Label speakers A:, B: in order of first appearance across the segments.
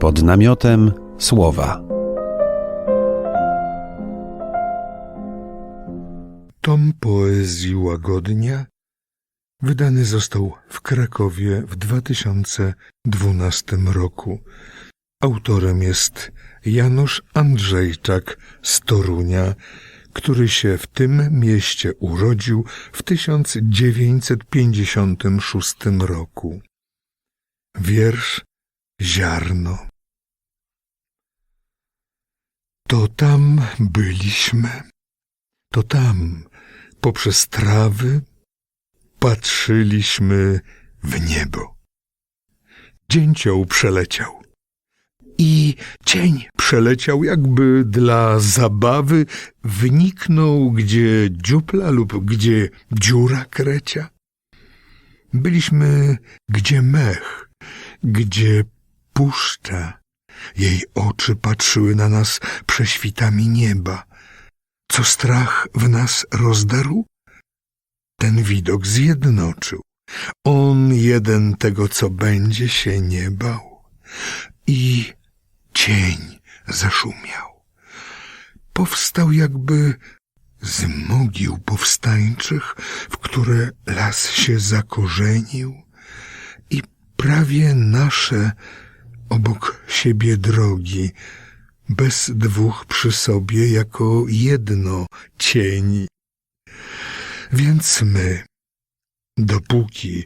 A: Pod namiotem słowa.
B: Tom poezji Łagodnia wydany został w Krakowie w 2012 roku. Autorem jest Janusz Andrzejczak z Torunia, który się w tym mieście urodził w 1956 roku. Wiersz Ziarno To tam byliśmy, to tam poprzez trawy patrzyliśmy w niebo. Dzięcioł przeleciał. I cień przeleciał jakby dla zabawy, wniknął gdzie dziupla lub gdzie dziura krecia. Byliśmy gdzie mech, gdzie puszcza. Jej oczy patrzyły na nas prześwitami nieba. Co strach w nas rozdarł? Ten widok zjednoczył. On jeden tego, co będzie, się nie bał. I cień zaszumiał. Powstał jakby z mogił powstańczych, w które las się zakorzenił i prawie nasze obok siebie drogi, bez dwóch przy sobie jako jedno cieni. Więc my, dopóki,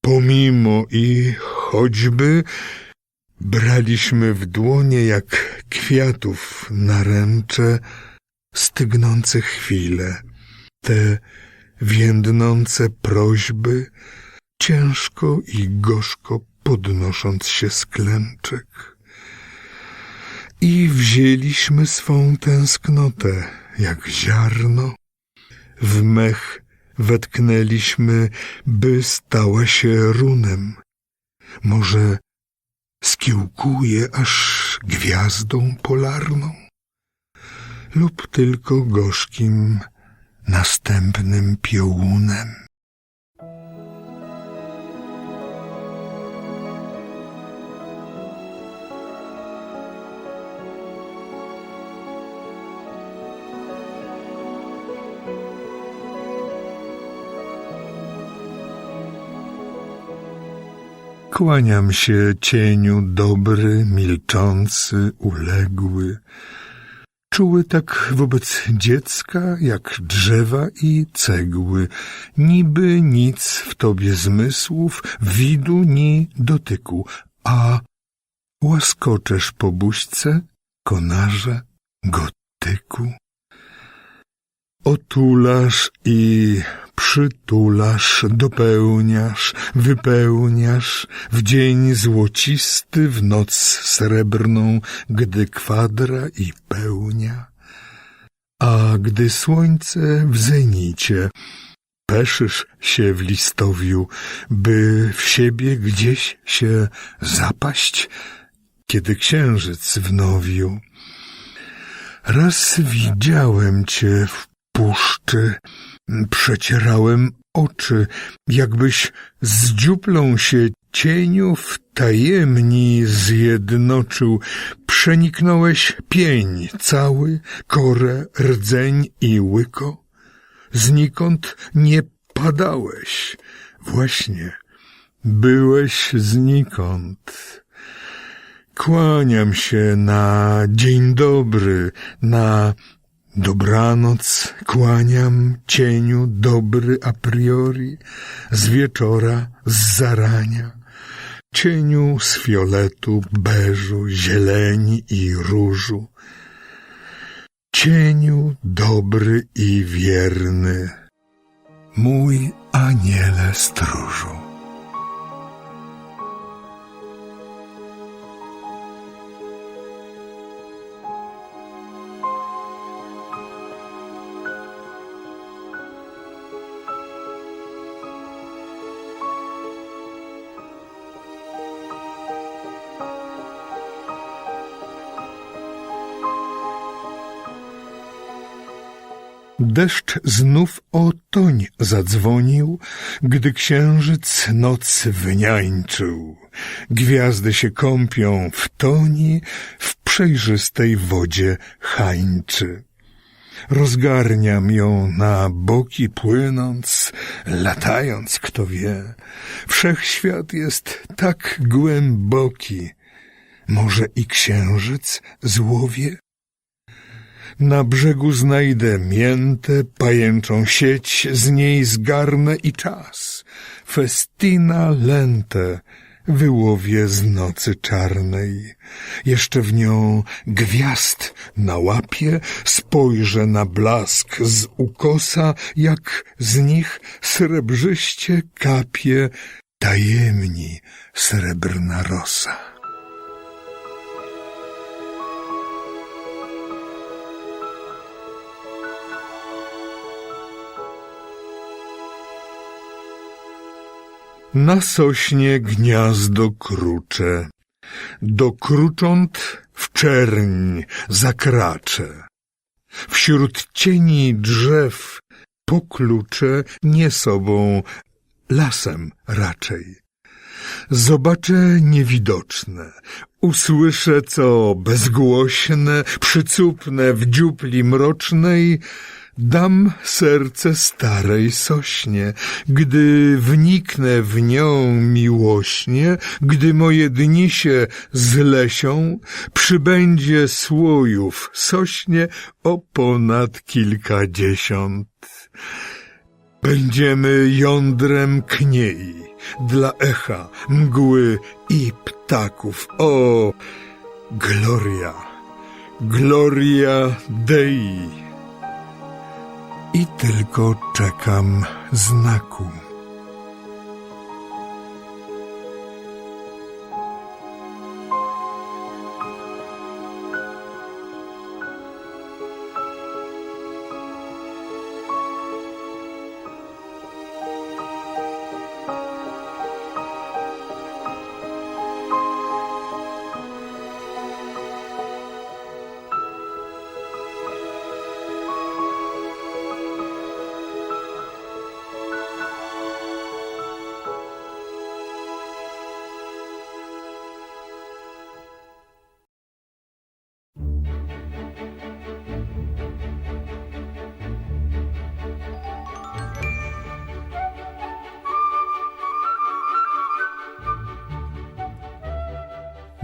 B: pomimo i choćby braliśmy w dłonie jak kwiatów naręcze stygnące chwile, te więdnące prośby, ciężko i gorzko podnosząc się z klęczek. I wzięliśmy swą tęsknotę, jak ziarno, w mech wetknęliśmy, by stała się runem. Może skiełkuje aż gwiazdą polarną, lub tylko gorzkim następnym piołunem. Kłaniam się cieniu dobry, milczący, uległy, czuły tak wobec dziecka, jak drzewa i cegły, niby nic w tobie zmysłów, widu ni dotyku, a łaskoczesz po buźce, konarze, gotyku. Otulasz i przytulasz, dopełniasz, wypełniasz w dzień złocisty, w noc srebrną, gdy kwadra i pełnia. A gdy słońce w zenicie, peszysz się w listowiu, by w siebie gdzieś się zapaść, kiedy księżyc w nowiu. Raz widziałem cię w puszczy, przecierałem oczy, jakbyś z dziuplą się cieniów tajemni zjednoczył. Przeniknąłeś pień cały, korę, rdzeń i łyko. Znikąd nie padałeś. Właśnie, byłeś znikąd. Kłaniam się na dzień dobry, na Dobranoc kłaniam cieniu dobry a priori, z wieczora, z zarania, cieniu z fioletu, beżu, zieleni i różu, cieniu dobry i wierny, mój aniele stróżu. Deszcz znów o toń zadzwonił, gdy księżyc noc wyniańczył. Gwiazdy się kąpią w toni, w przejrzystej wodzie hańczy. Rozgarniam ją na boki płynąc, latając, kto wie. Wszechświat jest tak głęboki. Może i księżyc złowie? Na brzegu znajdę miętę, pajęczą sieć, z niej zgarnę i czas. Festina lente wyłowię z nocy czarnej. Jeszcze w nią gwiazd na łapie, spojrzę na blask z ukosa, jak z nich srebrzyście kapie tajemni srebrna rosa. Na sośnie gniazdo krucze, do krucząt w czerń zakraczę. Wśród cieni drzew pokluczę nie sobą, lasem raczej. Zobaczę niewidoczne, usłyszę co bezgłośne, przycupne w dziupli mrocznej, dam serce starej sośnie, gdy wniknę w nią miłośnie, gdy moje dni się zlesią, przybędzie słojów sośnie o ponad kilkadziesiąt. Będziemy jądrem kniei dla echa, mgły i ptaków. O, gloria, gloria Dei. I tylko czekam znaku.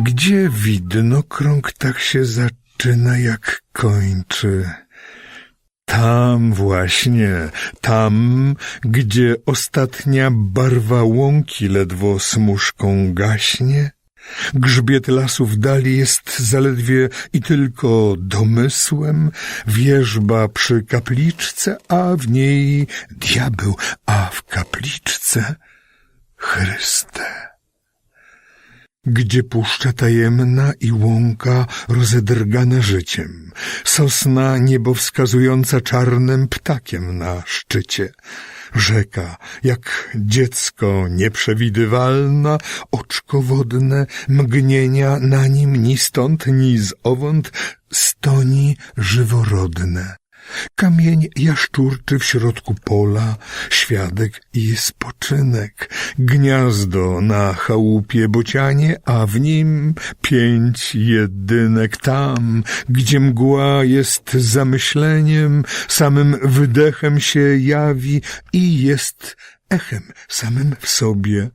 B: Gdzie widnokrąg tak się zaczyna, jak kończy? Tam właśnie, tam, gdzie ostatnia barwa łąki ledwo smuszką gaśnie? Grzbiet lasu w dali jest zaledwie i tylko domysłem, wierzba przy kapliczce, a w niej diabeł, a w kapliczce Chryste gdzie puszcza tajemna i łąka rozedrgana życiem, sosna niebo wskazująca czarnym ptakiem na szczycie, rzeka jak dziecko nieprzewidywalna, oczko wodne, mgnienia na nim ni stąd, ni zowąd, stoni żyworodne. Kamień jaszczurczy w środku pola, świadek i spoczynek, gniazdo na chałupie bocianie, a w nim pięć jedynek tam, gdzie mgła jest zamyśleniem, samym wydechem się jawi i jest echem samym w sobie,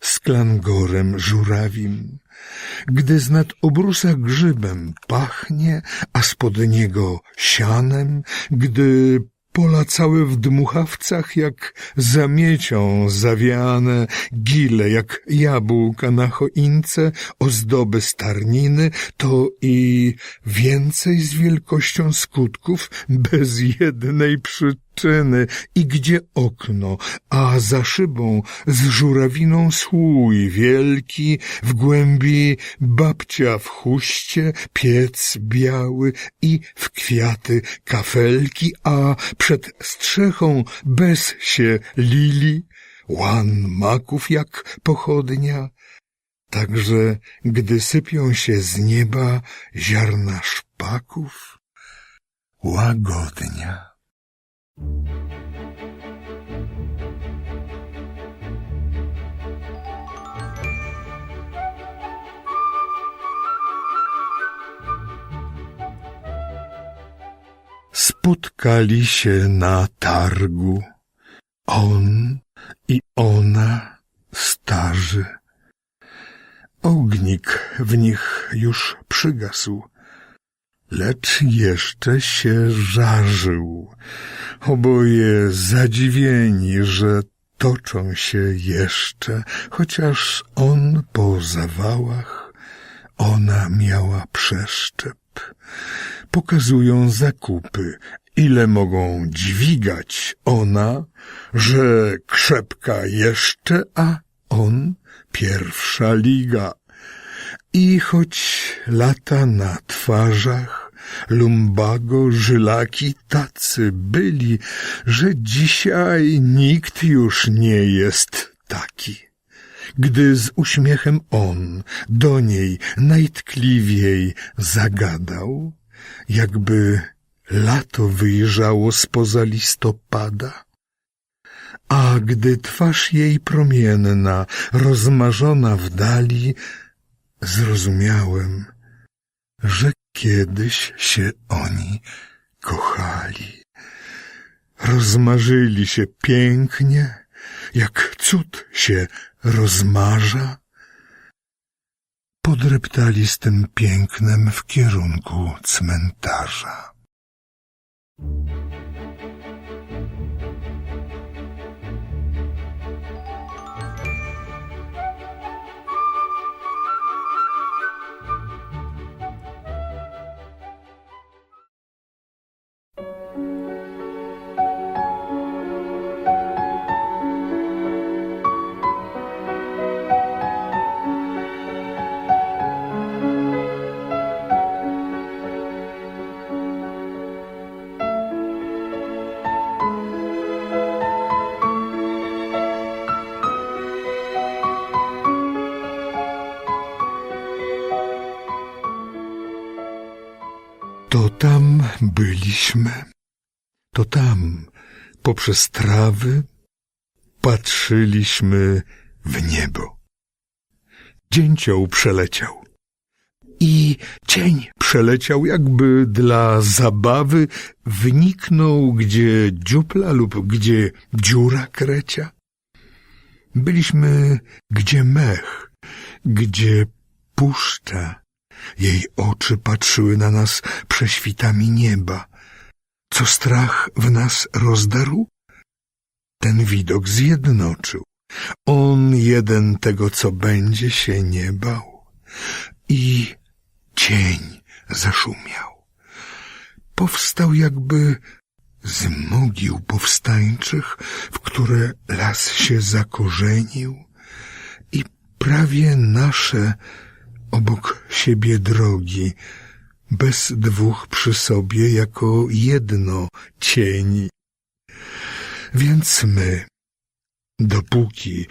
B: sklangorem żurawim. Gdy z nad obrusa grzybem pachnie, a spod niego sianem, gdy pola całe w dmuchawcach jak zamiecią zawiane, gile jak jabłka na choince, ozdoby starniny, to i więcej z wielkością skutków bez jednej przyczyny. I gdzie okno, a za szybą z żurawiną słój wielki, w głębi babcia w chuście, piec biały i w kwiaty kafelki, a przed strzechą bez się lili, łan maków jak pochodnia. Także gdy sypią się z nieba ziarna szpaków, łagodnia. Spotkali się na targu. On i ona starzy. Ognik w nich już przygasł, lecz jeszcze się żarzył. Oboje zadziwieni, że toczą się jeszcze, chociaż on po zawałach, ona miała przeszczep. Pokazują zakupy, ile mogą dźwigać ona, że krzepka jeszcze, a on pierwsza liga. I choć lata na twarzach, lumbago, żylaki tacy byli, że dzisiaj nikt już nie jest taki. Gdy z uśmiechem on do niej najtkliwiej zagadał, jakby lato wyjrzało spoza listopada, a gdy twarz jej promienna, rozmarzona w dali, zrozumiałem, że kiedyś się oni kochali. Rozmarzyli się pięknie, jak cud się rozmarza. Podreptali z tym pięknem w kierunku cmentarza. Byliśmy, to tam poprzez trawy patrzyliśmy w niebo. Dzięcioł przeleciał i cień przeleciał jakby dla zabawy, wniknął gdzie dziupla lub gdzie dziura krecia. Byliśmy gdzie mech, gdzie puszcza. Jej oczy patrzyły na nas prześwitami nieba. Co strach w nas rozdarł? Ten widok zjednoczył. On jeden tego, co będzie, się nie bał. I cień zaszumiał. Powstał jakby z mogił powstańczych, w które las się zakorzenił i prawie nasze obok siebie drogi, bez dwóch przy sobie jako jedno cieni. Więc my, dopóki,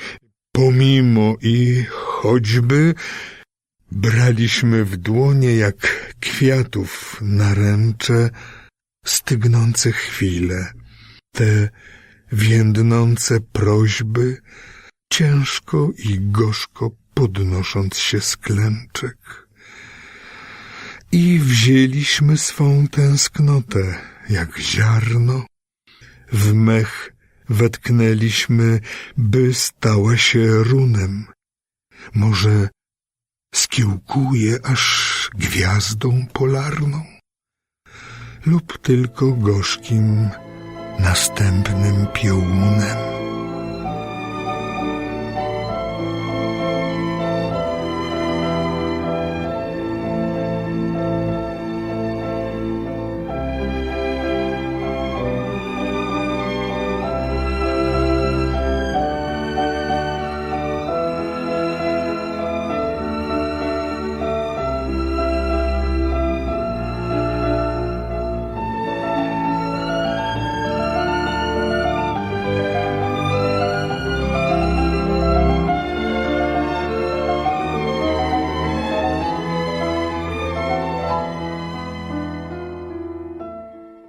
B: pomimo i choćby, braliśmy w dłonie jak kwiatów naręcze stygnące chwile, te więdnące prośby, ciężko i gorzko podnosząc się z klęczek. Wzięliśmy swą tęsknotę, jak ziarno, w mech wetknęliśmy, by stała się runem. Może skiełkuje aż gwiazdą polarną, lub tylko gorzkim następnym piołunem.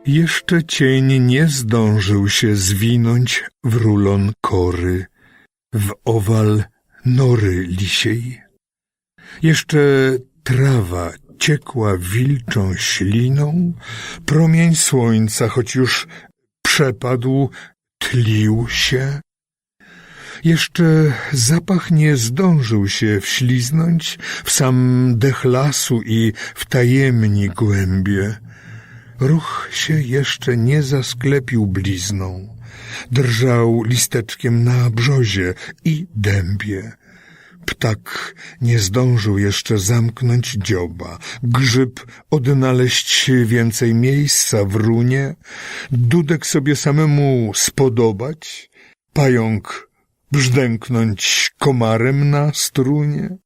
B: Jeszcze cień nie zdążył się zwinąć w rulon kory, w owal nory lisiej. Jeszcze trawa ciekła wilczą śliną, promień słońca, choć już przepadł, tlił się. Jeszcze zapach nie zdążył się wśliznąć w sam dech lasu i w tajemni głębie. Ruch się jeszcze nie zasklepił blizną. Drżał listeczkiem na brzozie i dębie. Ptak nie zdążył jeszcze zamknąć dzioba, grzyb odnaleźć więcej miejsca w runie, dudek sobie samemu spodobać, pająk brzdęknąć komarem na strunie.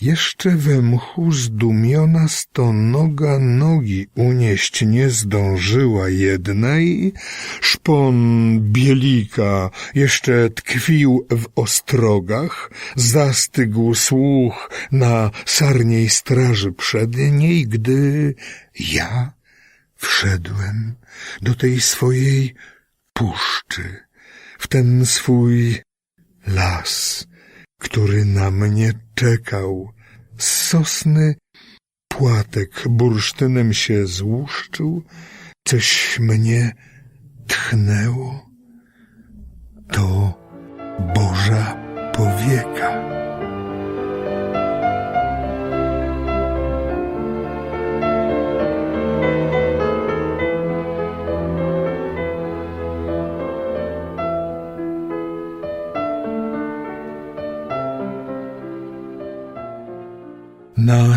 B: Jeszcze we mchu zdumiona stonoga nogi unieść nie zdążyła jednej, szpon bielika jeszcze tkwił w ostrogach, zastygł słuch na sarniej straży przedniej, gdy ja wszedłem do tej swojej puszczy, w ten swój las, który na mnie czekał. Z sosny płatek bursztynem się złuszczył, coś mnie tchnęło. To Boża powieka.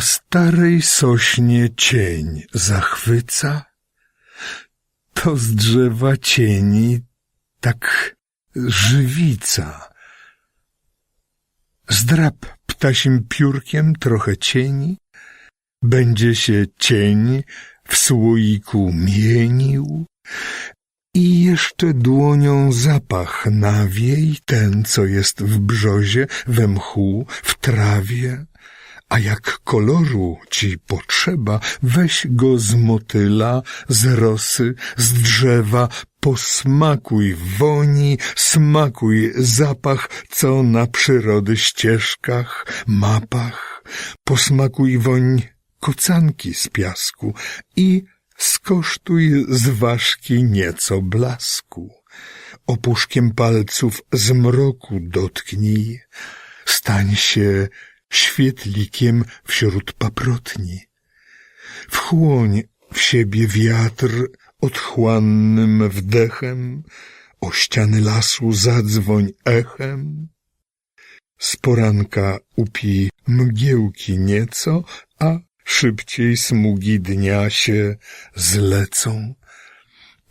B: Na starej sośnie cień zachwyca, to z drzewa cieni tak żywica. Zdrap ptasim piórkiem trochę cieni, będzie się cień w słoiku mienił i jeszcze dłonią zapach nawiej, ten, co jest w brzozie, we mchu, w trawie. A jak koloru ci potrzeba, weź go z motyla, z rosy, z drzewa, posmakuj woni, smakuj zapach, co na przyrody ścieżkach, mapach, posmakuj woń kocanki z piasku i skosztuj z ważki nieco blasku. Opuszkiem palców zmroku dotknij, stań się świetlikiem wśród paprotni. Wchłoń w siebie wiatr otchłannym wdechem, o ściany lasu zadzwoń echem. Z poranka upi mgiełki nieco, a szybciej smugi dnia się zlecą.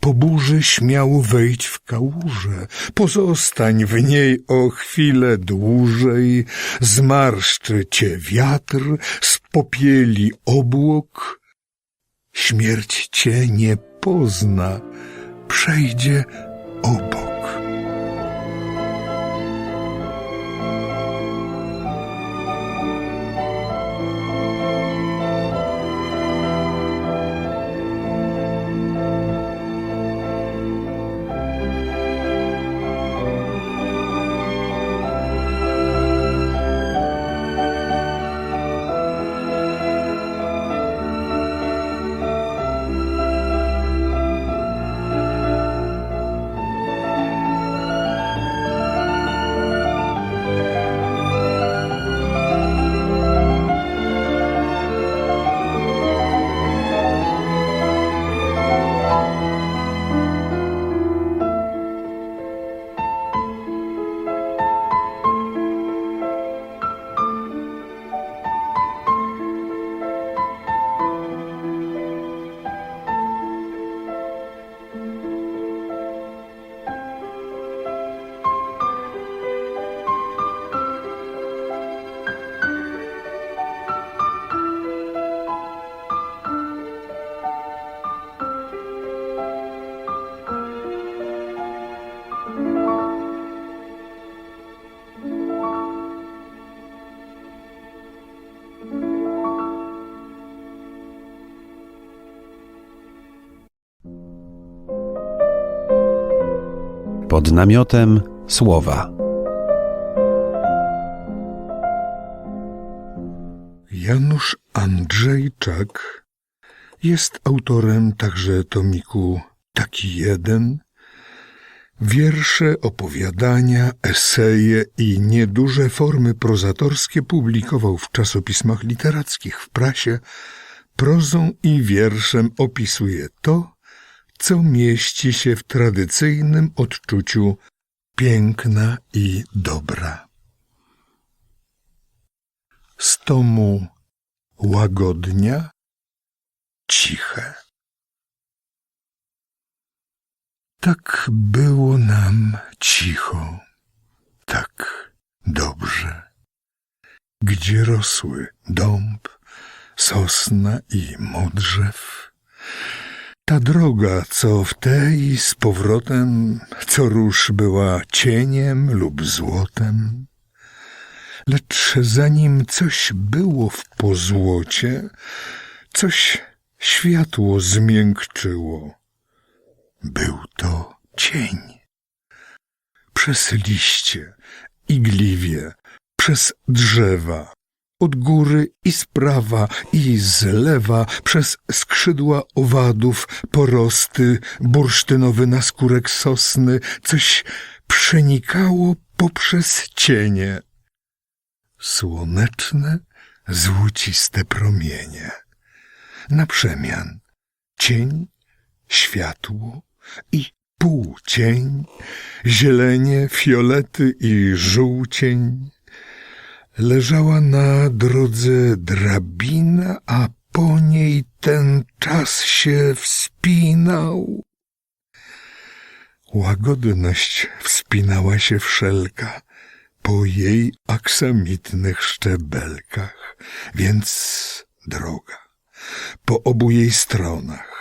B: Po burzy śmiało wejdź w kałużę, pozostań w niej o chwilę dłużej, zmarszczy cię wiatr, spopieli obłok. Śmierć cię nie pozna, przejdzie obok.
A: Pod namiotem słowa.
B: Janusz Andrzejczak jest autorem także tomiku Taki jeden, Wiersze, opowiadania, eseje i nieduże formy prozatorskie publikował w czasopismach literackich, w prasie. Prozą i wierszem opisuje to, co mieści się w tradycyjnym odczuciu piękna i dobra. Z tomu łagodnia, ciche. Tak było nam cicho, tak dobrze. Gdzie rosły dąb, sosna i modrzew. Ta droga, co w tej z powrotem co rusz była cieniem lub złotem. Lecz zanim coś było w pozłocie, coś światło zmiękczyło był to cień. Przez liście, igliwie, przez drzewa, od góry i z prawa i z lewa, przez skrzydła owadów, porosty, bursztynowy naskórek sosny, coś przenikało poprzez cienie. Słoneczne, złociste promienie. Na przemian cień, światło, i półcień, zielenie, fiolety i żółcień. Leżała na drodze drabina, a po niej ten czas się wspinał. Łagodność wspinała się wszelka po jej aksamitnych szczebelkach, więc droga po obu jej stronach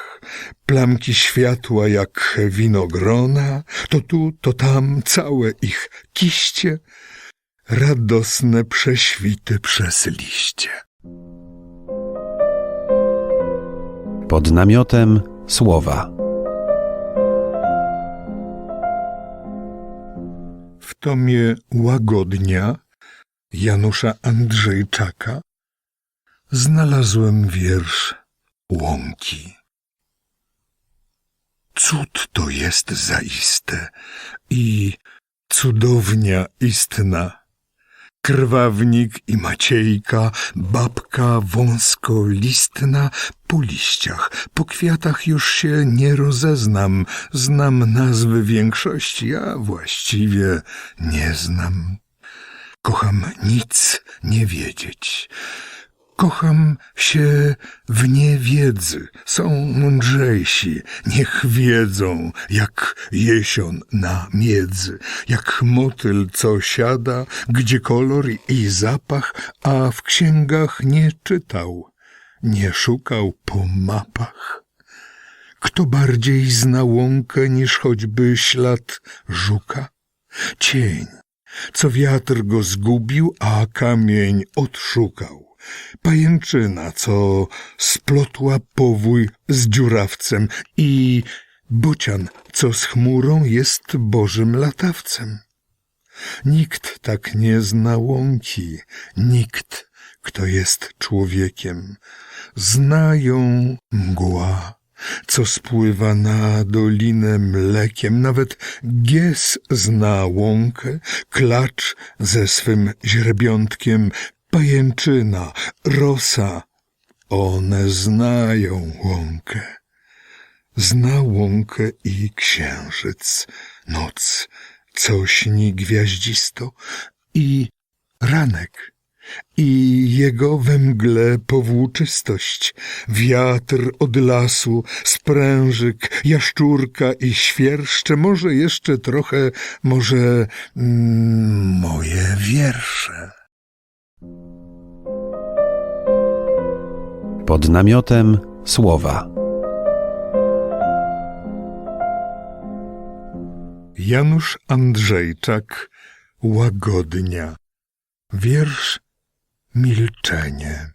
B: plamki światła jak winogrona, to tu, to tam całe ich kiście, radosne prześwity przez liście.
A: Pod namiotem słowa.
B: W tomie Łagodnia Janusza Andrzejczaka znalazłem wiersz Łąki. Cud to jest zaiste i cudownia istna. Krwawnik i Maciejka, babka wąskolistna, po liściach, po kwiatach już się nie rozeznam, znam nazwy większości, a właściwie nie znam. Kocham nic nie wiedzieć. Kocham się w niewiedzy. Są mądrzejsi, niech wiedzą, jak jesion na miedzy, jak motyl, co siada, gdzie kolor i zapach, a w księgach nie czytał, nie szukał po mapach. Kto bardziej zna łąkę niż choćby ślad żuka? Cień, co wiatr go zgubił, a kamień odszukał pajęczyna, co splotła powój z dziurawcem i bocian, co z chmurą jest bożym latawcem. Nikt tak nie zna łąki, nikt, kto jest człowiekiem. Znają mgła, co spływa na dolinę mlekiem. Nawet gies zna łąkę, klacz ze swym źrebiątkiem, pajęczyna, rosa, one znają łąkę. Zna łąkę i księżyc, noc, co śni gwiaździsto i ranek. I jego we mgle powłóczystość, wiatr od lasu, sprężyk, jaszczurka i świerszcze, może jeszcze trochę, może mm, moje wiersze.
A: Pod namiotem słowa.
B: Janusz Andrzejczak Łagodnia Wiersz Milczenie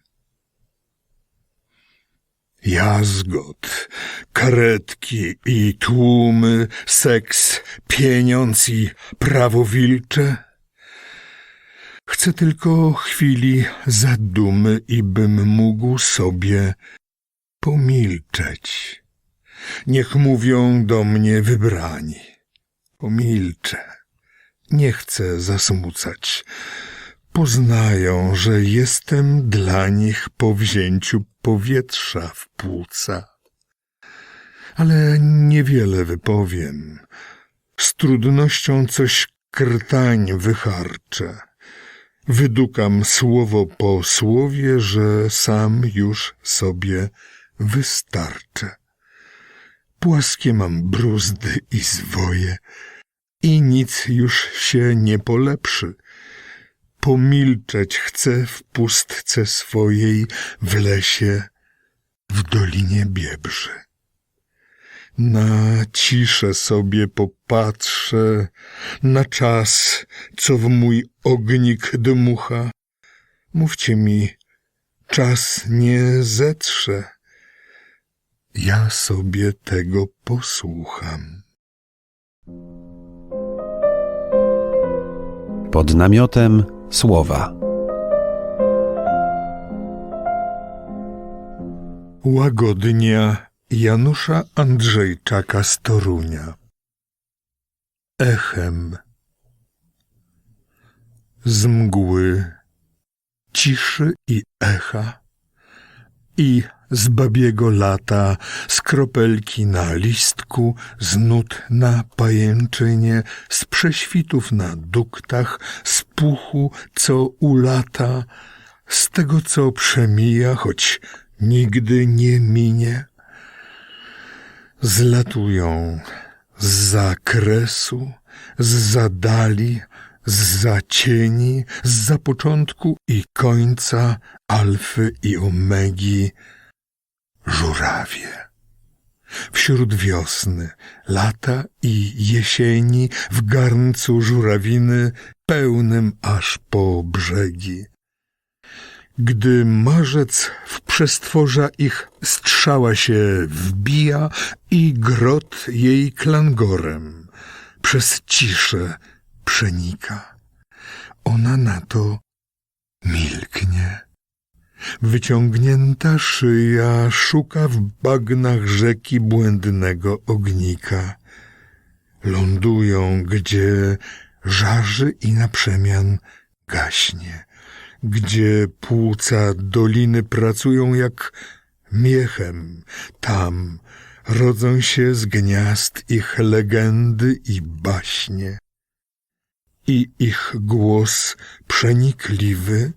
B: Jazgot, Karetki i tłumy, seks, pieniądz i prawo wilcze. Chcę tylko chwili zadumy i bym mógł sobie pomilczeć. Niech mówią do mnie wybrani. Pomilczę. Nie chcę zasmucać. Poznają, że jestem dla nich po wzięciu powietrza w płuca. Ale niewiele wypowiem. Z trudnością coś krtań wycharczę. Wydukam słowo po słowie, że sam już sobie wystarczę. Płaskie mam bruzdy i zwoje i nic już się nie polepszy. Pomilczeć chcę w pustce swojej w lesie, w Dolinie Biebrzy. Na ciszę sobie popatrzę, na czas, co w mój ognik dmucha. Mówcie mi, czas nie zetrze. Ja sobie tego posłucham.
A: Pod namiotem słowa.
B: Łagodnia Janusza Andrzejczaka z Torunia. Echem z mgły, ciszy i echa i z babiego lata, z kropelki na listku, z nut na pajęczynie, z prześwitów na duktach, z puchu, co ulata, z tego, co przemija, choć nigdy nie minie. Zlatują z zakresu, z zadali, z zacieni, z zapoczątku i końca, alfy i omegi, żurawie. Wśród wiosny, lata i jesieni, w garncu żurawiny, pełnym aż po brzegi. Gdy marzec w przestworza ich strzała się wbija i grot jej klangorem przez ciszę przenika. Ona na to milknie. Wyciągnięta szyja szuka w bagnach rzeki błędnego ognika. Lądują, gdzie żarzy i na przemian gaśnie, gdzie płuca doliny pracują jak miechem, tam rodzą się z gniazd ich legendy i baśnie. I ich głos przenikliwy,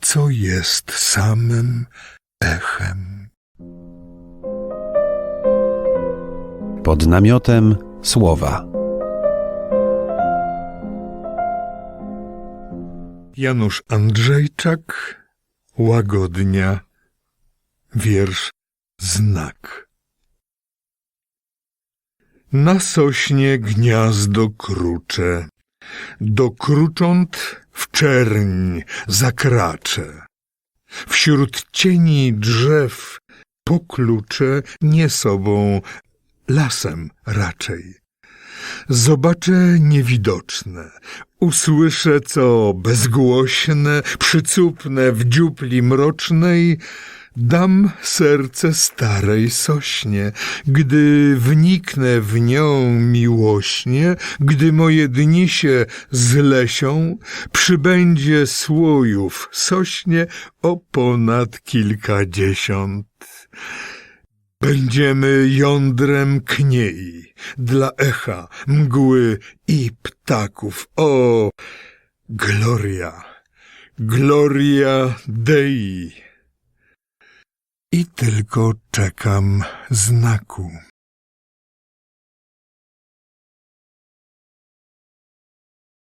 B: co jest samym echem.
A: Pod namiotem słowa.
B: Janusz Andrzejczak, Łagodnia, wiersz Znak. Na sośnie gniazdo krucze, do krucząt w czerń zakraczę. Wśród cieni drzew pokluczę nie sobą, lasem raczej. Zobaczę niewidoczne, usłyszę co bezgłośne, przycupnę w dziupli mrocznej, dam serce starej sośnie, gdy wniknę w nią miłośnie, gdy moje dni się zlesią, przybędzie słojów sośnie o ponad kilkadziesiąt. Będziemy jądrem kniei dla echa, mgły i ptaków. O, gloria, gloria Dei. I tylko czekam znaku.